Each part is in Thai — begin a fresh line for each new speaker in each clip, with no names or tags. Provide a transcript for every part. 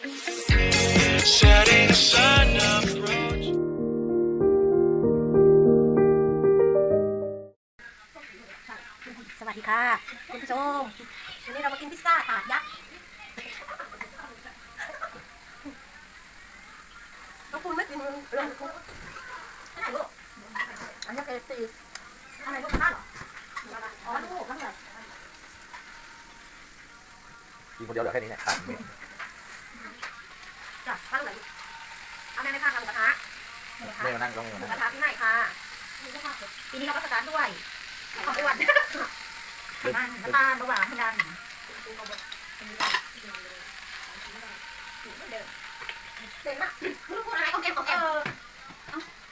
สวัสดีค่ะคุณผู้ชมวันนี้เรามากินพิซซ่าถาดยักษ์น้องคุณไม่กินเลยคุณอะไรลูกอันนี้เป็นสีอะไรลูกข้าวเหรออ๋อลูกข้าวเหรอ
กินคนเดียวเหลือแค่นี้เนี่ย ขาดไม่
จ้ะข้าวเหรอเอาแม่ไม่ข้าวทำกระทะ
ไม่มานั่งก็ไม่มา
หมู
นั่ง
กระทะที่ไหนค่ะปีนี้เราก็สตาร์ทด้วยขอบคุณน้ำตาลระหว่างให้ดันเด่นมากคุณพูดอะไรเขาเก็บของแก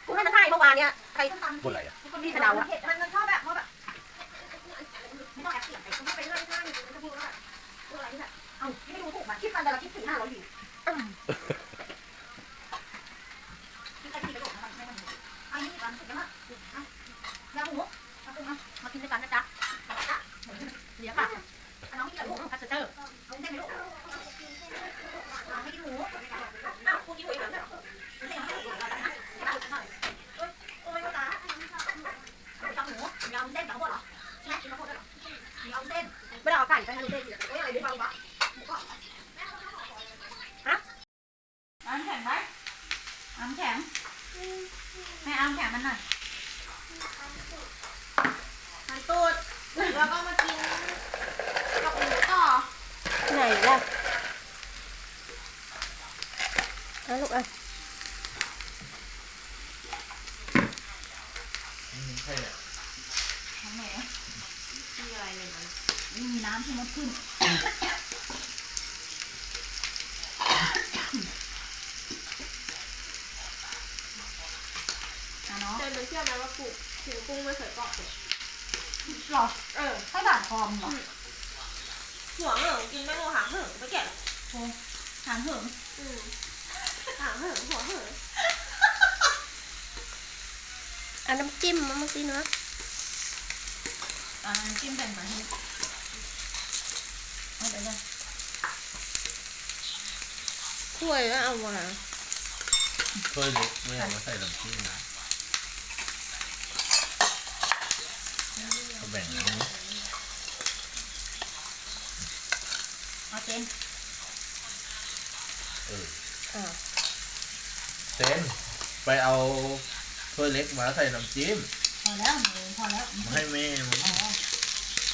คุณให้มันถ่ายเมื่อวานเนี่ยใคร
บนอะไรอะ
มีกระเดาอะมันมันชอบแบบเพราะแบบไม่ต้องแอบเสียงไปไม่เป็นเรื่องที่มันจะพูดว่าแบบพูดอะไรที่แบบเอ้าไม่รู้ถูกมาคิดกันแต่ละคิดสี่ห้าร้อยอยู่คิดใครคิดกระโดดมาไม่มันอันนี้ร้านสุดแล้วอะยาหมูมาปรุงมากินด้วยกันนะจ๊ะเดี๋ยวค่ะน้องไม่กินหมูพัสเตอร์ลุงได้ไหมลูกไม่กินหมูอ้าวคุณกินหมูอีกแล้วโอ้ยตาย ยำหมูยำเส้นกับหมดเหรอใช่ไหมกินข้าวโพดด้วย เหรอยำเส้นไม่ได้เอาไก่ไปให้ลูกเส้นเอ้ยอะไรดีบ้างวะฮะ
เอาน้ำแข็งไว้เอาน้ำแข็งแม่เอาแข็งมันหน่อย
หันตูด
แล้วก็มากินกับหมูต่อ
ไหนล่ะเอาลูกอะ
ใช่เนี่ย
ของแม่มีอะไรเลยมันไม่มีน้ำที่มดขึ้น อะเนาะ
เดินไปเชื่อไหมว่าปลูกถึงกุ้งไม่เคยปอกเลย
หรอ
เออ
ให้ด่านคอมเหรอ
หัวเหอะกินไม่โมหางเหอะไม่แก่หรอก
โอ้หางเหิง
อืมหางเหอะหัวเหอะ
เอาน้ำจิ้มมาเมื่อกี้เนาะ
อ่าจิ้มแบ่งมาให้เอาเดี๋ยวเลย
ถ้วยก็เอามา
ถ้วยเล็กไม่เอามาใส่น้ำจิ้มนะก็แบ่งนนี้
เอาเต็น
เออ
อ่า
เต้นไปเอาถ้วยเล็กมาใส่น้ำจิ้ม
อแล้วหมูพอแล้ว
มาให้แม่มึง
อ๋อ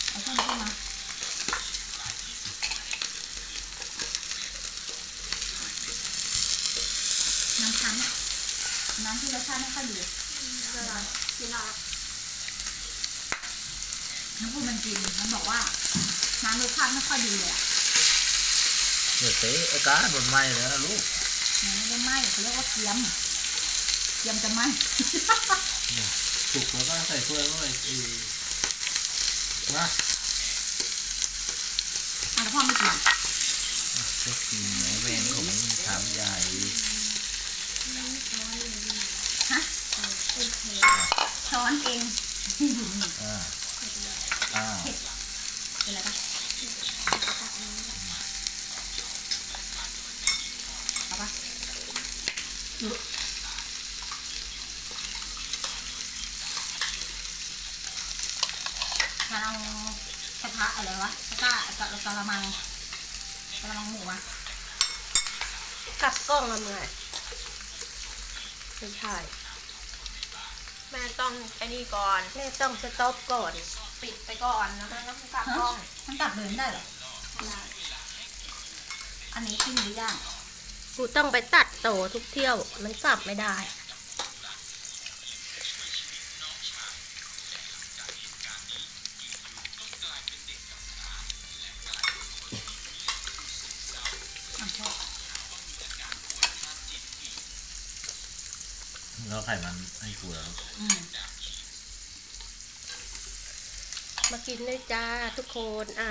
เอาเครื่องขึ้นมาน้ำชั้นอะน้ำที่รสชาติไม่ค่อยดี
เวลากินอะไร
น้ำพูดมันกินมันบอกว่าน้ำรสชาติไม่ค่อยดีเลยอะ
เดี๋ยวเตะอาการบนไหม้แล้วนะลูก
มันไม่ได้ไหม้เขาเรียกว่าเกียมเกียมจะไหม้
สุกแล้วก็ใส่ถ้วยเข้าไปอีกนะ
อะแล้วพ่อไม่กิน
ก็กินไหนแม่งของถามใหญ่
ช้อนเอง
อ่าอ้าว
เป็นไรปะเอาปะดูถ้าเอากระทะอะไรวะ กระทะกระกระมังกระมังหมูอะ
กัดกล้องมาเมื่อยไม่ใช่
แม่ต้องไอ้นี่ก่อน
แม่ต้องสต็อปก่อน
ปิดไปก่อนแล้วก็กลับกล้อง
มันกลับเลยไม่ได้เหรออันนี้ปิ้งหรือย่าง
กูต้องไปตัดโตทุกเที่ยว มันกลับไม่ได้
อะพ่อ
แล้วไข่ มันให้กูแล้ว
อืม
มากินด้วยจ้าทุกคนอ่า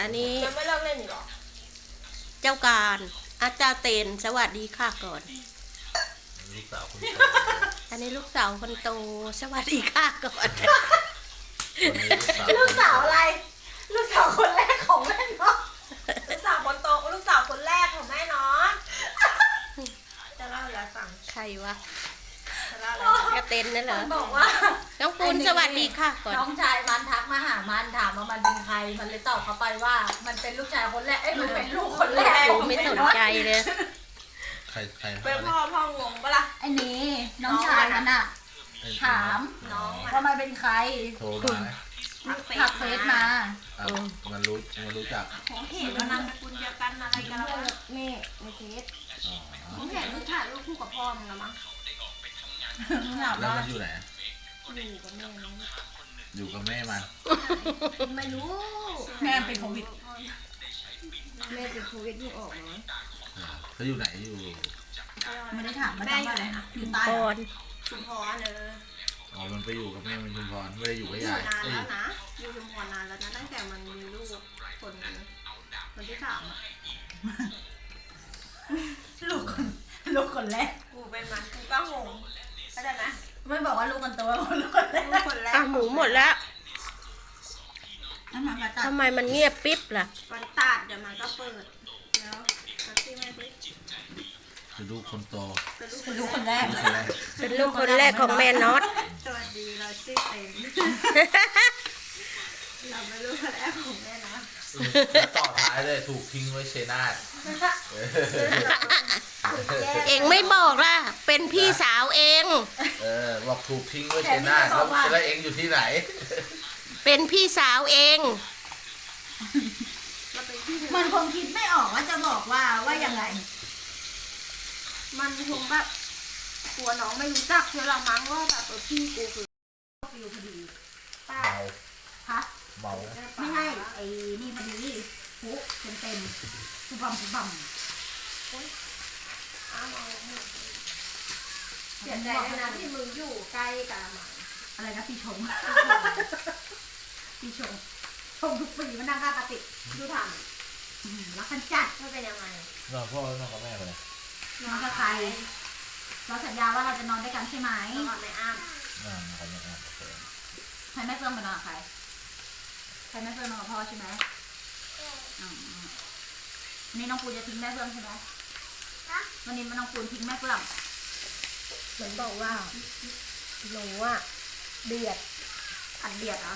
อันนี้
ยังไม่เลิกเล่นอีกเหรอ
เจ้าการอาจารย์เตนสวัสดีค่ะก่อน
ลูกสาวคนโต
อันนี้ลูกสาวคนโตสวัสดีค่ะก่อน
คนนี้
ลูกสาวอะไร ลูกสาวคนแรกของแม่เนาะลูกสาวคนโตลูกสาวคนแรกของแม่เนาะ
วะ
สาระอะไร
กระเต็นนั่นเหรอ
มันบอกว่า
น้องปูนสวัสดีค่ะก่อน
น้องชายมันทักมาหามันถามว่ามันเป็นใคร มันเลยตอบเขาไปว่า มันเป็นลูกชายคนแรก เอ้ย มันเป็นลูกคนแรก
ปูไม่สนใจเลย
ใครใคร
เป็นพ่อพ่องงปะล่ะ
ไอ้นี่น้องชายมันอะถาม
น้องอะ
ว่ามันเป็นใคร
โทรมาไหม
ทักเฟซมา
อะมันรู้มันรู้จัก
ของเห็นแล้วนามสกุลเดียวกันอะไรกันแล้ววะ
แม่ในเฟซ
อ๋อ
ผมเห็นลูกถ่ายรูปคู่กับพ่อมึงแล้วมั้ง
ถาม
แล้ว
ว่า
มันอยู่ไหน
อยู่กับแม่น้อง
อยู่กับแม่มัน
ไม่รู้
แม่เป็นโควิด
แม่เป็นโควิดที่ออกมา
เขาอยู่ไหนอยู่
ไม่ได้ถามมัน
แม่
ถาม
อยู่
ว่าอะไร
ไหน
นะ
อะ
อยู่ใต้
ก่
เหร
อ
อน
ชุมพรเออ
อ๋อมันไปอยู่กับแม่มันชุมพรไม่ได้อยู่กับ
อยู่
ยาย
นาน
เอ้ย
แล้วนะ อยู่ชุมพรนานแล้วนะตั้งแต่มันมีลูกคนคนที่สามอะ
ลูกคนลูกคนแรก
กูเป็นมันกูก็งง เข้าใจไหม
ไม่บอกว่าลูกคนโตว่าลูกคนแร
ลู
ก
กคนแรก
อะหมูหมดแล้ว
นั่นมันมาตัด
ทำไมมันเงียบปิ๊บล่ะ
วันตัดเดี๋ยวมันก็เปิดแล้วแป๊บที่แม่ดิ
คือลูกคนโต
เป็นลูกค
เป็น
น
ลูกคน
แรก
แรก
ลูกคนแรก
เป็นลูกคนแรกของแม่น็อต
สวัสดีเราชื่อเต็มเราเป็นลูกคนแรกของแม่นะ
แล้วต่อท้ายเลยถูกทิ้งไว้เชนาทเออ
เองไม่บอกล่ะ เป็นพี่สาวเอง
เออบอกถูกทิ้งไว้เชนาทแล้วแล้วเองอยู่ที่ไหน
เป็นพี่สาวเอง
เราเป็นพี่
มันคงคิดไม่ออกว่าจะบอกว่าว่ายังไง
มันคงแบบกลัวน้องไม่รู้จักเชื่อเรามั้งว่าแบบเออพี่กูคือ
ฟิลพอดี
ป้า
เมา
ฮะ
เมา
ไม่ใช่ไอ้นี่พอดีฟุเต็มเต็มๆฟุบบัมฟุบบัม
อ้าวเสียใจด้วยนะที่มึงอยู่ใกล้กาละมัง
อะไรนะปีชง ปีชงชงทุกปีมันนั่งข้างกติก
ดูท
อืมรักกันจัดำ
ไม่เป็นยังไง
นอนพ่อแล้วนอนกับแม่ไปเลย
นอนกับใครเราสัญญาว่าเราจะนอนด้วยกันใช่ไหม
ตลอดในอ้าม
นอนกับแม่โอเค
ใครไม่เฟิร์มไปนอนกับใครใครไม่เฟิร์มนอนกับพ่อใช่ไหมอืมวันนี้น้องปูจะทิ้งแม่เฟิร์มใช่ไหมวันนี้มันน้องปูทิ้งแม่เฟิร์ม
เหมือนบอกว่าหนูอะเบียด
อัดเบียดเหรอ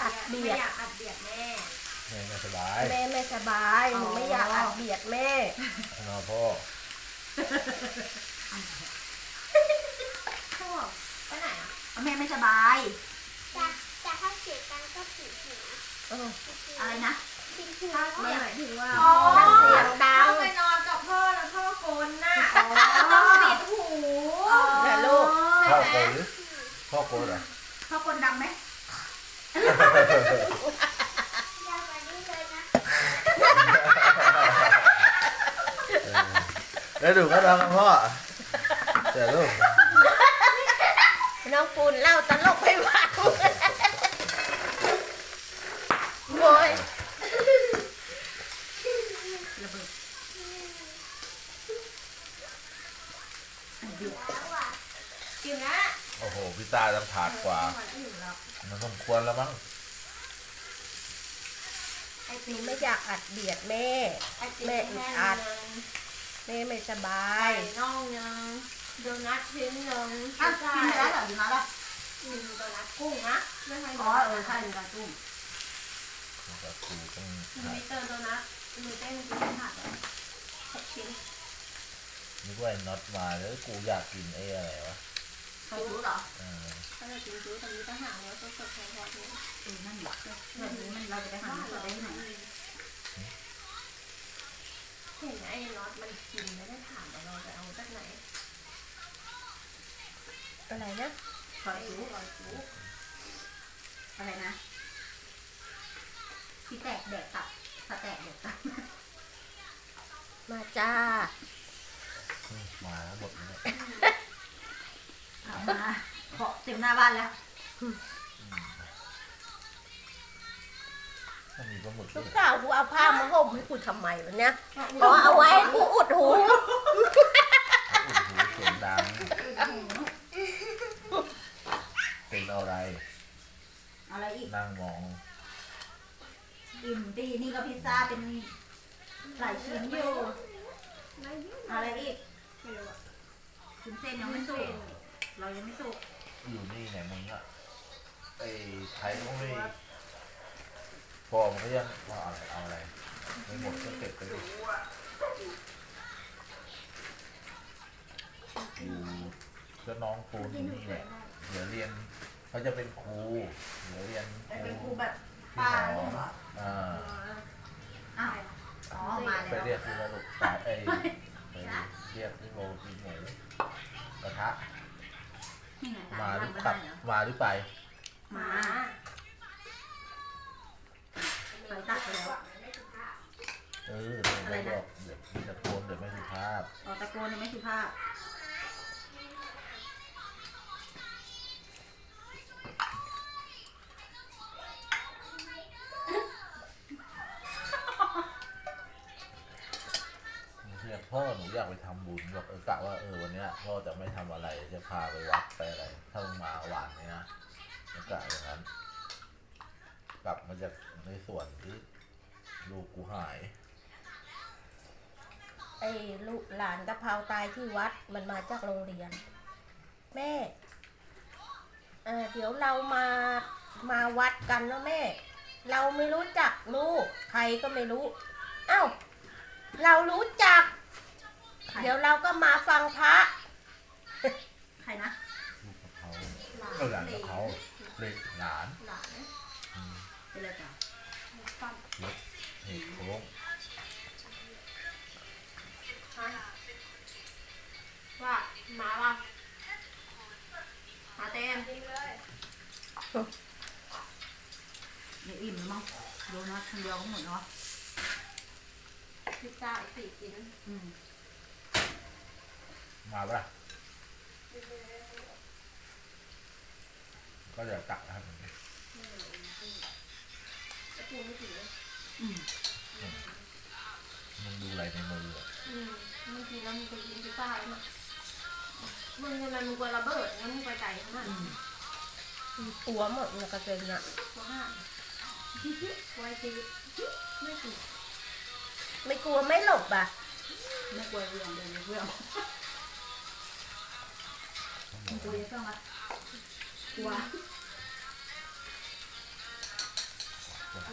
อัดเบียดไม่อยากอัดเบียดแม่
แม่ไม่สบาย
แม่ไม่สบายหนูไม่อยากอัดเบียดแม่
นอนพ่อ
พ่อไปไหนอะ
เอาแม่ไม่สบาย
จะจะถ้าเสียกันก็ผิดหู
อะไรนะ
ผิดหู
ไม่หมายถึงว่า
อ๋อเสียงดัง
ไปนอนกับพ่อแล้วพ่อโกนน่ะ
อ๋อ
ต้องปิดหู
เหรอลูก
พ่อ โกนหรือพ่อโกนเหรอ
พ่อคนดังไหม
ยาวกว่านี้เลยนะ
เออแล้วดูก็นอนกับพ่อเดี๋ยวลูก
น้องปูนเล่าตลกให้ฟังโว้ย
ระเบิด
กินนะ
โอ้โหพี่ตาต้องถาด กว่า มันสมควรแล้วมั้ง
หนูไม่อยากอัดเบียดแม่
ไอติม
แม่อึดอัด
แห้ง
แม่ไม่สบา
ไก่
ย
น่องยังโดนัทชิ้นหนึ่ง
อะกินไปแล้วเหรออยู่นะล่ะ
อืมโดนัทกุ้งนะไม่ใช่
อ๋อเออใช่อยู่นะตุ้ม
มันก็คือต้อง
มันมีเตอร์โดนัทมีเต้นกินผัดอะหกชิ้น
นึกว่าไอ้น็อตมาแล้วกูอยากกินไอ้อะไรวะ
เคยรู้เหรอ
เออ
ถ้าจะกินซื้อตอนนี้ต้องหาเนื้อสดๆแพงๆนี้
เออนั่นแหละแบบนี้มันเราจะไปหาเงินสดได้ที่ไหน
เห็นไอ้น็อตมันกินไม่ได้ถามว่าเราจะเอาจากไหน
อะไรนะ
คอยรู้คอยรู้อะไรนะที่แตกแดกตับสแตกแดกตับ
มาจ้า
มาแล้วหมดเลย
เอามาเคาะเต็มหน้าบ้านแล้ว
มันมีปลาหมึกด้
ลู
วย
กสาวกูเอาผ้ามาห่มให้กูทำไมวะเนี่ยอ๋อเอาไว้ให้กูอุดหู
อุดหูเสียงดัง เป็นอะไร
อะไรอีก
นั่งมอง
อิ่มตีนี่ก็พิซซ่าเป็นหลายชิ้นอยู่ อะไรอีก
ไม่รู้อะ
คุณเส้นยังไม่สุกเรา ยังไม่สุก
อยู่นี่เนี่ยมึงอะไอ้ไทยก็ไม่พอมันก็ยังว่าอะไรเอาอะไรไม่หมดก็เก็บไปดิอยู่ก็น้องปูนอยู่นี่แหละเดี๋ยวเรียนเขาจะเป็นครูเดี๋ยวเรียนค
แต่
รู
เป็นครูแบบ
ที่
ป้า
หอ
เนี่ยเหรอ
อ่า
อ้าวอ๋อมา
ไป
แล้ว
เรียกที่ระลุกสายไอ้ไปเรียกที่โรตีหมูกระทะ
นี่ไง
มาห
ทำ
รือ
ไม่
กลั
ได้
บ
เหรอ
มาหรือไป
มาไปตัดไปแล้ว
เออเดี๋ยวไม่บอกเดี๋ยวมีตะโกนเดี๋ยวไม่สุภาพ
ออกตะโกนยังไม่สุภาพ
เรียกพ่อหนูอยากไปทำบุญบอกเออก พ่อจะไม่ทำอะไรจะพาไปวัดไปอะไรถ้ามึงมาหวานเนี่ยนะแล้วกะอย่างนั้น กลับมาจากในส่วนที่ลูกกูหาย
ไอ้ลูกหลานกะเพราตายที่วัดมันมาจากโรงเรียน แม่เเดี๋ยวเรามามาวัดกันนะแม่ เราไม่รู้จักลูก ใครก็ไม่รู้เอ้าเรารู้จัก เดี๋ยวเราก็มาฟังพระ
ใครนะ
ลูกกะเพราเออหลานกะเพราเล็กหลาน
หลาน
อืม
เป็นอะไรกัน
ฟัน
รถเหตุโค้ง
ว่ามาว่ะมาเต็ม
เดี๋ยวอิ่มแล้วมั้งโดนัทคนเดียวก็หมดเนาะ
พิซซ่าอีกสี่ชิ้น
อืม
มาปะล่ะ ก็เดี๋ยวตักนะครับ
ตะปูไม่ถึงเลย
อืม
มึงดูอะไรในมืออะ
อืมมึงกินแล้วมึงไปกินพิซซ่าแล้วนะมึงทำไมมึงกลัวระเบิดงั้นมึงไปไกลขนาด
อื
นั้น
ม
ตัวหมดเนี่ยกระเซ็นอะ
ว่าห้าไว้ตีไม่ตี
ไม่กลัวไม่หลบอะ
ไม่กลัวเรื่องเดินเรื่อง มึงกลัวยังไงวะกลัว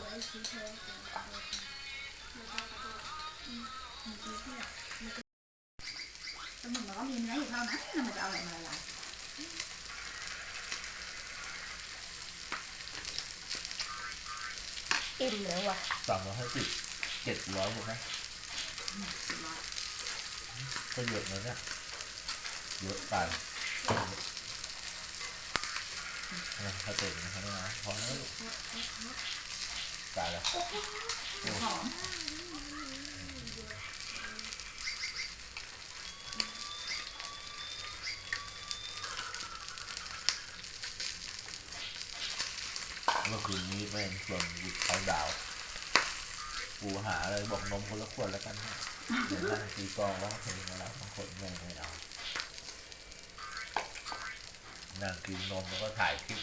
ไว้ชี้แทนไม่ได้ขอโทษอืมมึงตีเพื่อ
แต่มึงมันก็มีเนื้ออยู่ เท่านั้นแล้วมันะเอาอะไรมาละลาย
อิ่มแล้วว่ะ
สั่งมาให้ติดเจ็ดร้อยใช่ไหม
สิบร้อย
เลยเนี่นะถ้าเต็มนนะพอแล้วตายแล้ว
หอม
เมื่อคืนนี้แม่งชวนหยุดเขาดาวน์กูหาเลยบอกนมคนละขวดแล้วกันเดี๋ยวนั่งตีกองร้องเพลงมาแล้วบางคนแม่งไม่เอา นั่งกินนมแล้วก็ถ่ายคลิป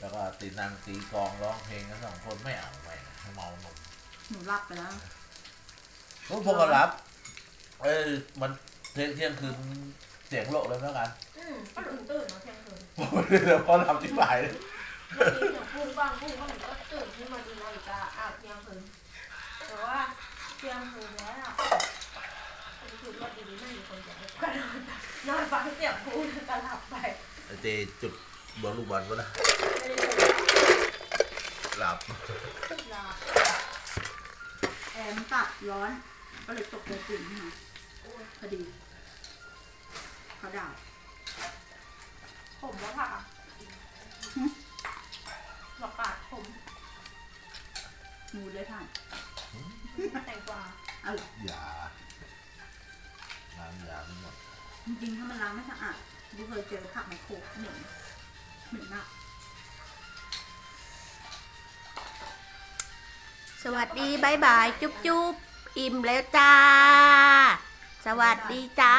แล้วก็ตีนางตีกลองร้องเพลงกันสองคนไม่เอาไม่งให้เมานม
หนูรับไปแล้ว
พวกพวกก็รับ เอ้ยมันเที่ยงเที่ยงคืนเสียงโลกเลยแล้วกัน
อืมก็ตื่นตื่นเนาะเที่ยงคืน
เดี๋ยวพอหลับที่บ่ายเลย
มันมีเสียงพุ่งบ้างพุ่งบ้างก็ตื่นขึ้นมาดูนาฬิกาอ้าวเที่ยงคืนแต่ว่าเที่ยงคืนแล้ว อะคือว่าดีๆไม่มีคนอยากให้ก็นอนนอนฟังเสียงพูดก็หลับไป
ไอเจจุดบอลลูกบอลก็นะ
ไม่ได้ดู
หลับ
หลับ
แอร์มันตัดร้อน ก็เลยตกใจตื่นขึ้นมาพอดีเขาด่า
ผมว่าผักอะหลับปาดผม
งูเลื้อยผ่าน
แตงกวา
เอาเหรอ
อย่าล้างยาไม่หมด
จริงๆ ถ้ามันล้างไม่สะอาดกูเคยเจอผักไมโครเหม็นเหม็นมาก
สวัสดีบายบาย จุ๊บจุ๊บอิ่มแล้วจ้า สวัสดีจ้า